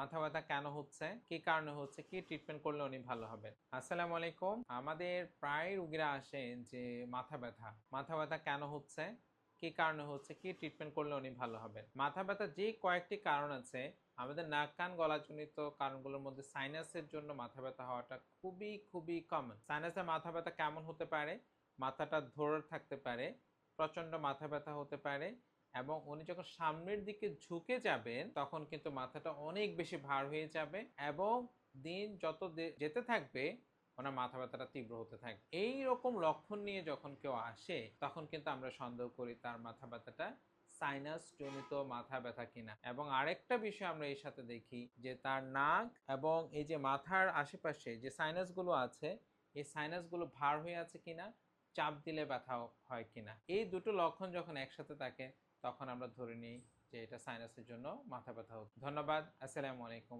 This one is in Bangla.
মাথা ব্যথা কেন হচ্ছে? কি কারণে হচ্ছে? কি ট্রিটমেন্ট করলে উনি ভালো হবেন? আসসালামু আলাইকুম। আমাদের প্রায় রুগীরা আসেন যে মাথা ব্যথা। মাথা ব্যথা কেন হচ্ছে? কি কারণে হচ্ছে? কি ট্রিটমেন্ট করলে উনি ভালো হবেন? মাথা ব্যথা যে কয়েকটি কারণ আছে, আমাদের নাক, কান, গলাজনিত কারণগুলোর মধ্যে সাইনাসের জন্য মাথা ব্যথা হওয়াটা খুবই খুবই কমন সাইনাসের মাথা ব্যথা কেমন হতে পারে? মাথাটা ধরে থাকতে পারে, প্রচণ্ড মাথা ব্যথা হতে পারে এবং উনি যখন সামনের দিকে ঝুঁকে যাবেন, তখন কিন্তু মাথাটা অনেক বেশি ভার হয়ে যাবে এবং দিন যত যেতে থাকবে, ওনার মাথা ব্যথাটা তীব্র হতে থাকবে। এই রকম লক্ষণ নিয়ে যখন কেউ আসে, তখন কিন্তু আমরা সন্দেহ করি তার মাথা ব্যথাটা সাইনাস জনিত মাথা ব্যথা কিনা। এবং আরেকটা বিষয় আমরা এর সাথে দেখি যে তার নাক এবং এই যে মাথার আশেপাশে যে সাইনাসগুলো আছে, এই সাইনাসগুলো ভার হয়ে আছে কিনা, চাপ দিলে ব্যথা হয় কিনা। এই দুটো লক্ষণ যখন একসাথে থাকে তখন আমরা ধরে নিই যে এটা সাইনাসের জন্য মাথা ব্যথা হচ্ছে ধন্যবাদ। আসসালামু আলাইকুম